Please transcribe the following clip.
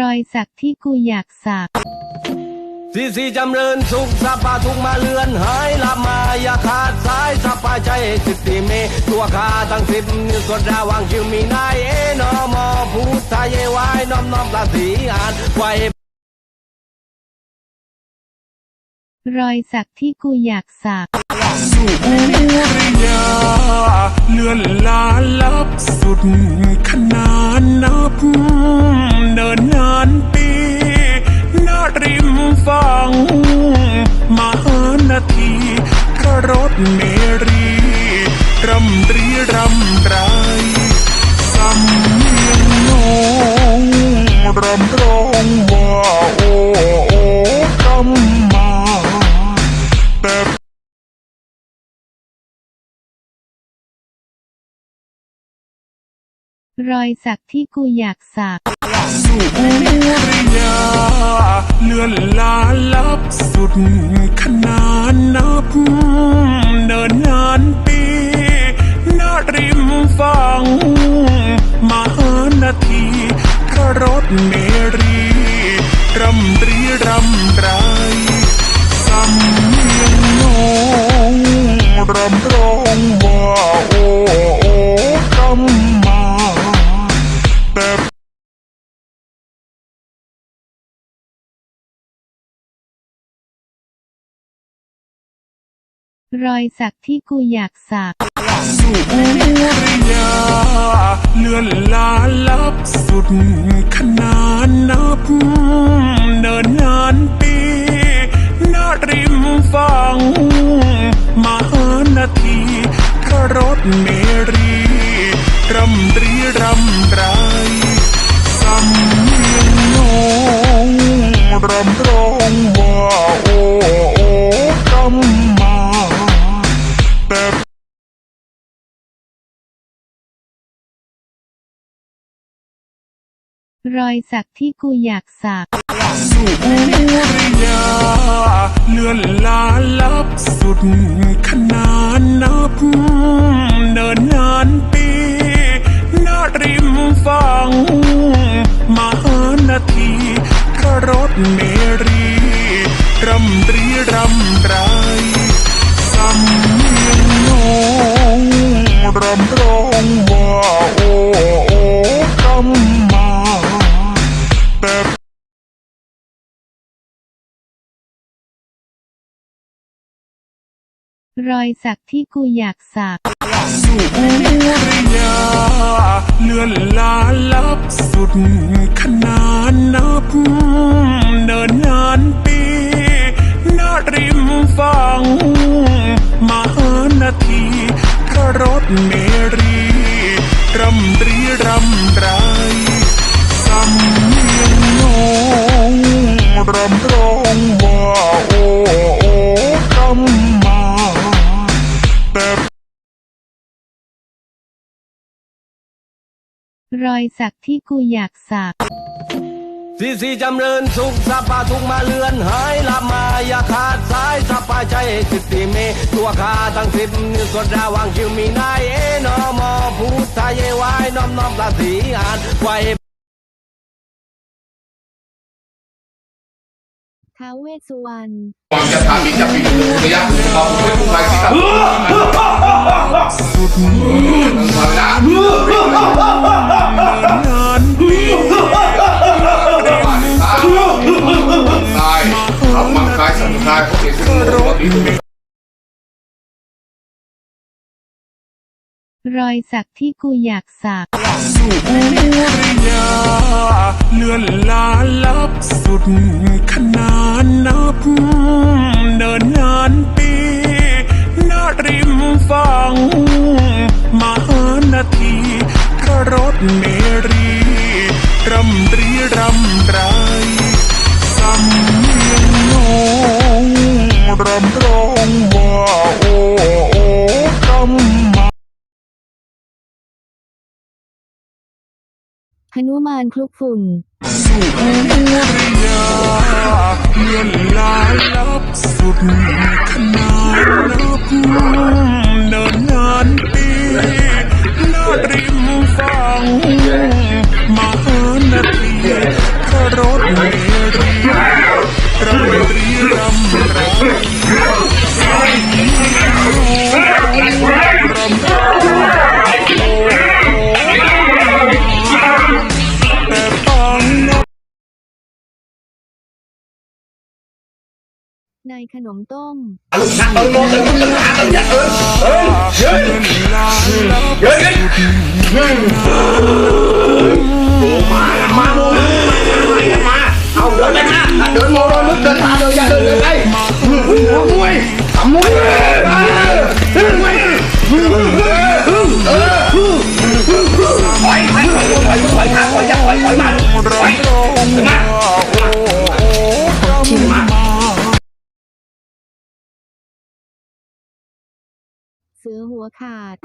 รอยสักที่กูอยากสักสีสีจำเริญสุขสัพพะทุกมาเลือนหายลับมาอย่าขาดสายสัพพะใจสิทธิเมตัวขาตั้งสิบสดระวังคิวมีนายเอนอมอพุทธเยวายน้อมน้อมประสีอานไว้รอยสักที่กูอยากสักสุริยาเลื่ อนลาลับสุดขนานนับเนินนานปีนาริมฟังมหานาทีพระรถเม รอยสักที่กูอยากสักสุริยาเลื่อนลาลับสุดขนานนับ เนินนานปีนาริมฟังมหานาทีพระรถเมรีรำรีรำไรสำเนียงโนงรำร้องว่า รอยสักที่กูอยากสักสุริยาเลื่อนลาลับสุดขนานนับ เนินนานปีนาริมฟังมหานาทีพระรถเมรี รำรีรำไรสำเนียงโนงรำร้องว่า รอยสักที่กูอยากสัก สุริยาเลื่อนลาลับสุดขนานนับ เนินนานปีนาริมฟังมหานาทีพระรถเมรี รำรีรำรส รอยสักที่กูอยากสัก สุริยาเลื่อนลาลับสุดขนานนับ เนินนานปีนาริมฟังมหานาทีพระรถเมรีรำรีรำไรสำเนียงนงรำร้อง รอยสักที่กูอยากสักสีสีจำเริญสุขสัพพะทุกมาเลือนหายลับมาอย่าขาดสายสัพพะใจสิทธิเมตัวขาตั้งสิบสดระวังคิวมีนายเอนอมอพุทธเยวายน้อมน้อมประสีอานไว้ท้าวเวสสุวรรณวางจะทำมิจะปีนระยะมอ ทำมังคายสมุนไพรพวกเอกสารรถอีกรอยสักที่กูอยากสักสุริยาเลื่อนลาลับสุดขนานนับ เนินนานปีนาริมฟังมหานาทีพระรถเมรี หนุมานคลุกฝุ่นสุริยาเลื่อนลายลับสุดขนาดนับ ในขนมต้มเฮ้ย เสือหัวขาด